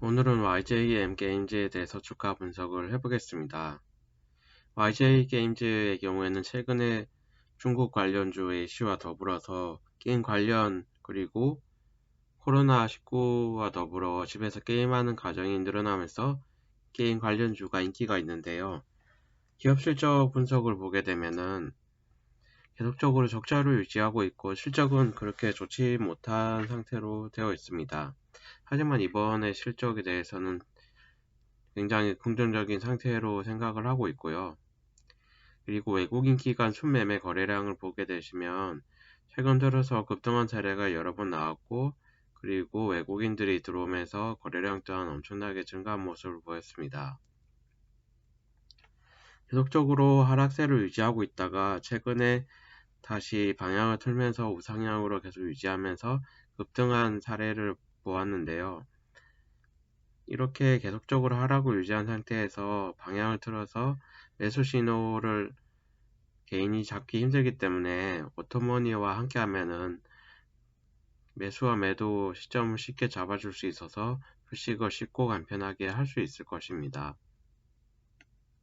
오늘은 YJM 게임즈에 대해서 주가 분석을 해보겠습니다. YJ 게임즈의 경우에는 최근에 중국 관련주 이슈와 더불어서 게임 관련 그리고 코로나19와 더불어 집에서 게임하는 가정이 늘어나면서 게임 관련주가 인기가 있는데요. 기업 실적 분석을 보게 되면은 계속적으로 적자를 유지하고 있고 실적은 그렇게 좋지 못한 상태로 되어 있습니다. 하지만 이번에 실적에 대해서는 굉장히 긍정적인 상태로 생각을 하고 있고요. 그리고 외국인 기관 순매매 거래량을 보게 되시면 최근 들어서 급등한 사례가 여러 번 나왔고 그리고 외국인들이 들어오면서 거래량 또한 엄청나게 증가한 모습을 보였습니다. 계속적으로 하락세를 유지하고 있다가 최근에 다시 방향을 틀면서 우상향으로 계속 유지하면서 급등한 사례를 보았는데요. 이렇게 계속적으로 하락을 유지한 상태에서 방향을 틀어서 매수 신호를 개인이 잡기 힘들기 때문에 오토머니와 함께 하면은 매수와 매도 시점을 쉽게 잡아줄 수 있어서 주식을 쉽고 간편하게 할 수 있을 것입니다.